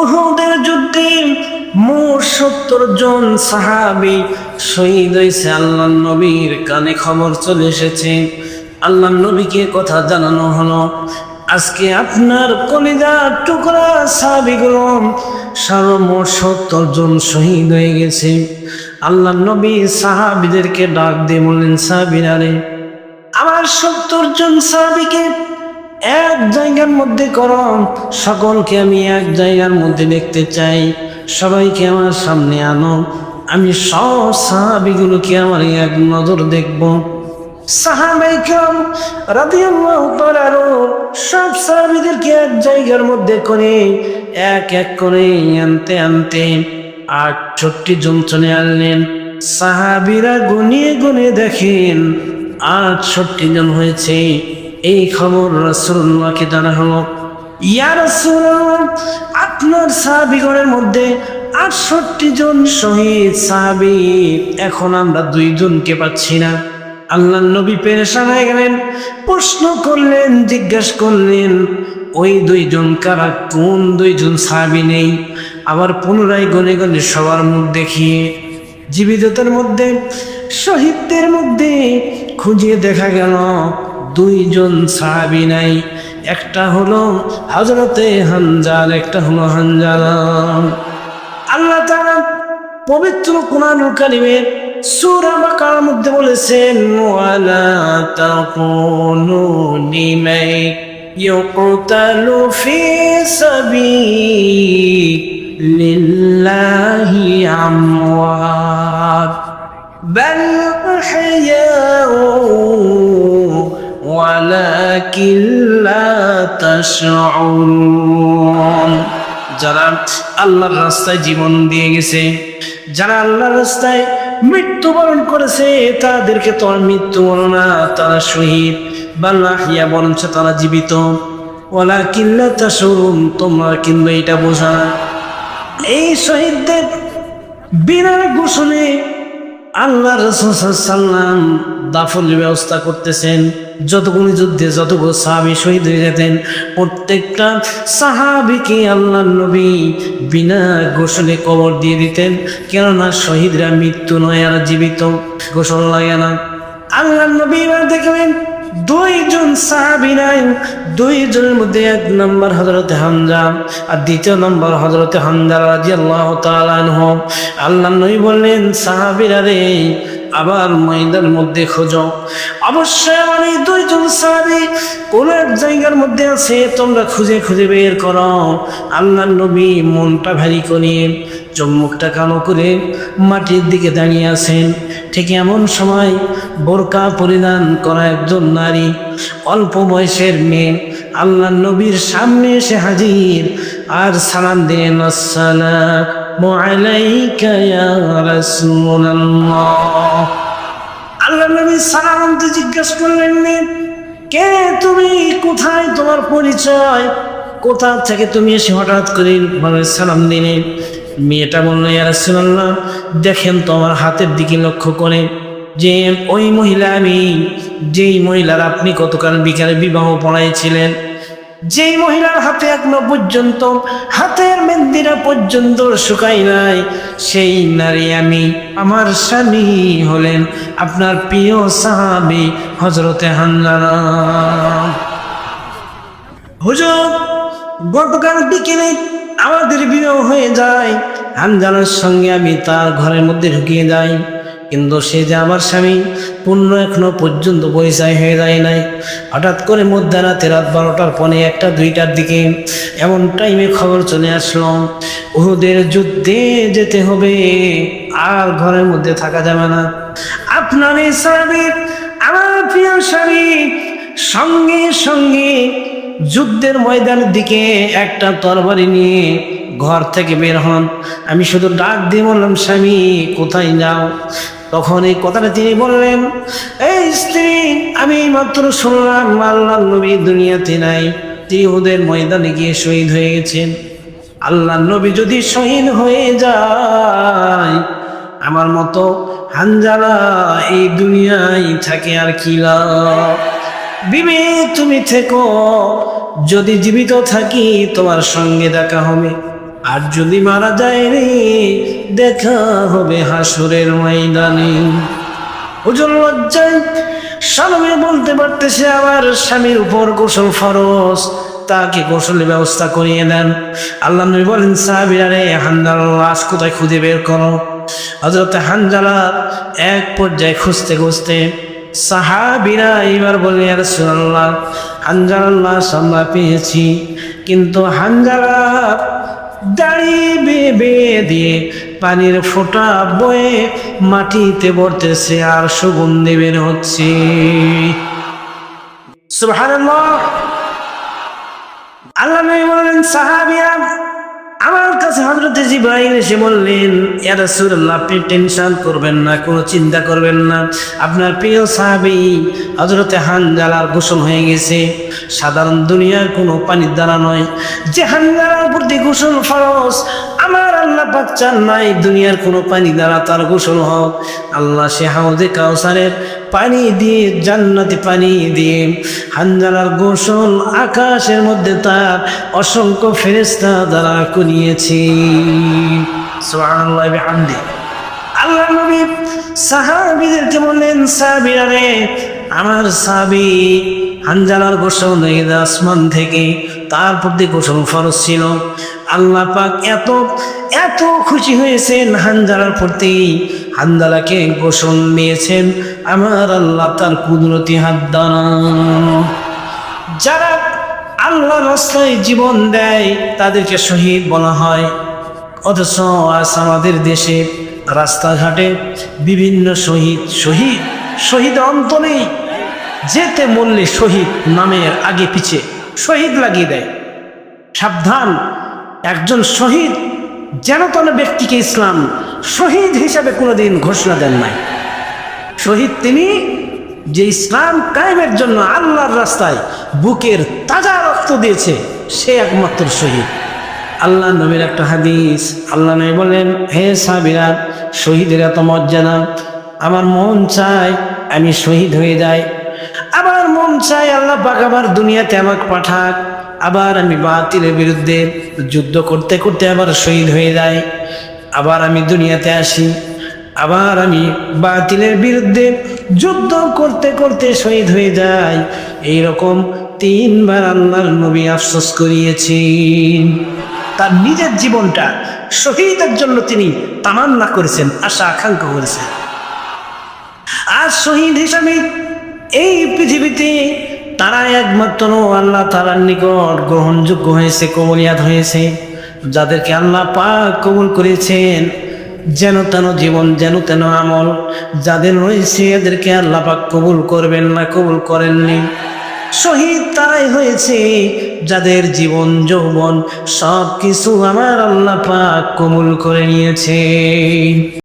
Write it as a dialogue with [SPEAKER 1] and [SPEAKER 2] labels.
[SPEAKER 1] উহুদের যুদ্ধে মোট সত্তর জন সাহাবি শহীদ হয়েছে। আল্লাহ নবীর কানে খবর চলে এসেছে। আল্লাহ নবীকে কথা জানানো হলো, আজকে আপনার কলিজার টুকরা সাহাবিগুলো সর্বমোট সত্তর জন শহীদ হয়ে গেছে। আল্লাহ নবী সাহাবিদেরকে ডাক দিয়ে বললেন সাহাবিরারে আমার সত্তর জন সাহাবিকে এক জায়গার মধ্যে করো সকলকে আমি এক জায়গার মধ্যে দেখতে চাই। সবাইকে আমার সামনে আনো। আমি সব সাহাবিগুলোকে আমার এক নজর দেখব। সাহাবাইকাম রাদিয়াল্লাহু তাআলা সব সাহাবীদেরকে এক জায়গার মধ্যে করে এক এক করে আনতে আনতে আটষট্টি জন চলে আনলেন। সাহাবীরা গুনিয়ে গুনিয়ে দেখেন, আটষট্টি জন হয়েছে। এই খবর রাসূলুল্লাহকে জানা হলো। ইয়া রাসূলুল্লাহ, আপনার সাহাবীগণের মধ্যে আটষট্টি জন শহীদ সাহাবী, এখন আমরা দুইজনকে পাচ্ছি না। আল্লাহ নবী পেরেশান হয়ে গেলেন, প্রশ্ন করলেন, জিজ্ঞাসা করলেন, ওই দুইজন কারা? কোন দুইজন সাহাবী নেই? আবার পুনরায় গনে গনে সবার মুখ দেখিয়ে, জীবিতদের মধ্যে, শহীদদের মধ্যে খুঁজিয়ে দেখা গেল দুইজন সাহাবি নাই একটা হলো হজরতে হানজাল একটা হলো হানজাল আল্লাহ তাআলা পবিত্র কোরআনুল কারিমের সূরা বাকার মধ্যে বলেছেন ওয়ালা তাকুনু লিমান ইউকতালু ফি সাবিলিল্লাহি আমওয়াত بل أحياء ولكن لا تشعرون যারা আল্লাহর রাস্তায় জীবন দিয়ে গেছে যারা আল্লাহর রাস্তায় মৃত্যুবরণ করেছে তাদেরকে তো আর মৃত্যু বলো না তারা শহীদ বাল্লাহিয়া বরঞ্চ তারা জীবিত ওলা কিল্লা তা সরুন তোমরা কিন্তু এটা বোঝা না। এই শহীদদের বিনা গোসলে আল্লাহ রসুলাম দাফনের ব্যবস্থা করতেছেন। যতগুলি যুদ্ধে যতগুলো সাহাবি শহীদ হয়ে যেতেন প্রত্যেকটা সাহাবিকে আল্লাহ নবী বিনা ঘোষণে কবর দিয়ে দিতেন। কেননা শহীদরা মৃত্যু নয় আর জীবিত। ঘোষণা লাগে না। আল্লাহ নবী দেখবেন দুইজন সাহাবি নাই, দুইজনের মধ্যে এক নম্বর হজরতে হামজা আর দ্বিতীয় নম্বর হজরতে হামজা রাজি আল্লাহ আল্লাহ নবী বললেন, সাহাবিরা রে, আবার ময়দার মধ্যে খোঁজো। অবশ্যই আমার এই দুইজন সাহাবি, কোন এক জায়গার মধ্যে আছে, তোমরা খুঁজে খুঁজে বের করো। আল্লাহ নবী মনটা ভারী করিয়ে চম্মুকটা কালো করে মাটির দিকে দাঁড়িয়ে আছেন। ঠিক এমন সময় বোরকা পরিধান করা একজন নারী, অল্প বয়সের মেয়ে আল্লাহ নবীর সামনে এসে হাজির। আর সালাম দিলেন আল্লাহ নবী সালাম আনতে জিজ্ঞাসা করলেন কে তুমি? কোথায় তোমার পরিচয়? কোথা থেকে তুমি এসে হঠাৎ করে সালাম দিলে? মেয়েটা বলল ইয়ারসাল্লাহ দেখেন তো আমার হাতের দিকে লক্ষ্য করে যে ওই মহিলা আমি, যেই মহিলার আপনি গতকাল বিকালে বিবাহ পড়াইছিলেন, যেই মহিলার হাতে এখনও পর্যন্ত, হাতের মেন্দিরা পর্যন্ত শুকাই নাই, সেই নারী আমি, আমার স্বামী হলেন আপনার প্রিয় সাহাবি হজরতে হান্নারা হুজুর, গতকাল বিকেলে আমাদের বিবাহ হয়ে যায়। হানজালার সঙ্গে আমি তার ঘরের মধ্যে ঢুকিয়ে যাই। কিন্তু সে যে আমার স্বামী, পূর্ণ এখনও পর্যন্ত পরিচয় হয়ে যায় নাই। হঠাৎ করে মধ্যরাতে রাত বারোটার পরে একটা দুইটার দিকে এমন টাইমে খবর চলে আসলো ওদের যুদ্ধে যেতে হবে, আর ঘরের মধ্যে থাকা যাবে না। আপনার এই স্বামী, আমার প্রিয় স্বামী, সঙ্গে সঙ্গে যুদ্ধের ময়দানের দিকে একটা তরবারি নিয়ে ঘর থেকে বের হন। আমি শুধু ডাক দিয়ে বললাম, স্বামী, কোথায় যাও? তখন এই কথাটা তিনি বললেন, এই স্ত্রী, আমি মাত্র শুনলাম আল্লাহ নবী দুনিয়াতে নাই। তিনি ওদের ময়দানে গিয়ে শহীদ হয়ে গেছেন। আল্লাহ নবী যদি শহীদ হয়ে যায়, আমার মতো হানজালা এই দুনিয়ায় থাকে আর কি লাভ? বিবি, তুমি থেকো। যদি জীবিত থাকি, তোমার সঙ্গে দেখা হবে। আর যদি মারা যায় রে, দেখা হবে হাসুরের ময়দানে। ওজন লজ্জায় স্বামী বলতে পারতেছে আবার স্বামীর উপর গোসল ফরজ, তাকে গোসলের ব্যবস্থা করিয়ে দেন। আল্লাহ নবী বলেন, সাহাবিরা রে হান্দাল লাশ কোথায় খুঁজে বের করো? হজরত হানজালা এক পর্যায়ে খুঁজতে খুঁজতে সাহাবিরা এবার বলে রাসূলুল্লাহ হানজালার লাশ আমরা পেয়েছি। কিন্তু হানজালা দাড়ি বেয়ে দিয়ে পানির ফোঁটা বয়ে মাটিতে পড়তেছে আর সুগন্ধি বের হচ্ছে। সুবহানাল্লাহ। আল্লাহ নবী বললেন সাহাবিয়া আমার কাছে হজরত জিব্রাইল এসে বললেন, ইয়া রাসূলুল্লাহ, আপনি টেনশন করবেন না, কোনো চিন্তা করবেন না। আপনার প্রিয় সাহাবী হজরতে হানজালার গোসল হয়ে গেছে। সাধারণ দুনিয়ার কোনো পানির দ্বারা নয়। যে হানজালার প্রতি গোসল ফরজ, আমার আল্লাহ পাক চান নাই দুনিয়ার কোনো পানি দ্বারা তার গোসল হোক। আল্লাহ সে হাউদে কাউসারের পানি দিয়ে, জান্নাতি পানি দিয়ে হানজালার গোসল আকাশের মধ্যে তার অসংখ্য ফেরেস্তা দ্বারা করিয়েছি বিহামদি। আল্লাহ নবী সাহাবীদেরকে বললেন, সাহাবীরা রে, আমার সাহাবী হানজালার গোসল হয়ে আসমান থেকে। তার প্রতি গোসল ফরজ ছিল। আল্লাহ পাক এত এত খুশি হয়েছেন হানজালার প্রতি হানজালাকে গোসল নিয়েছেন আমার আল্লাহ তার কুদরতি হাত যারা আল্লাহ রাস্তায় জীবন দেয়, তাদেরকে শহীদ বলা হয়। অথচ আজ আমাদের দেশে রাস্তাঘাটে বিভিন্ন শহীদ শহীদ শহীদ অন্ত নেই। যেতে মরলে শহীদ নামের আগে পিছে শহীদ লাগিয়ে দেয়। সাবধান, একজন শহীদ যেন তেন ব্যক্তিকে ইসলাম শহীদ হিসাবে কোনোদিন ঘোষণা দেন নাই। শহীদ তিনি যে ইসলাম কায়েমের জন্য আল্লাহর রাস্তায় বুকের তাজা রক্ত দিয়েছে, সে একমাত্র শহীদ। আল্লাহ নবীর একটা হাদিস, আল্লাহ নবী বলেন হে সাবিরা শহীদের এত মর্যাদা, আমার মন চায় আমি শহীদ হয়ে যাই। আবার মন চায় আল্লাহ পাক আবার দুনিয়াতে আমাকে পাঠাক। আবার আমি বাতিলের বিরুদ্ধে যুদ্ধ করতে করতে আবার শহীদ হয়ে যাই। আবার আমি দুনিয়াতে আসি। আবার আমি বাতিলের বিরুদ্ধে যুদ্ধ করতে করতে শহীদ হয়ে যাই। এইরকম তিনবার আল্লাহর নবী আফসোস করিয়েছেন। তার নিজের জীবনটা শহীদের জন্য তিনি তামান্না করেছেন, আশা আকাঙ্ক্ষা করেছেন। আর শহীদ হিসাবে এই পৃথিবীতে তারা একমাত্র আল্লাহ তালার নিকট গ্রহণযোগ্য হয়েছে, কবলিয়াত হয়েছে, যাদেরকে আল্লাহ পাক কবুল করেছেন। যেন তেন জীবন, যেন তেন আমল, যাদের রয়েছে এদেরকে আল্লাহ পাক কবুল করবেন না, কবুল করেননি। শহীদ তারাই হয়েছে, যাদের জীবন, যৌবন সব কিছু আমার আল্লাহ পাক কবুল করে নিয়েছে।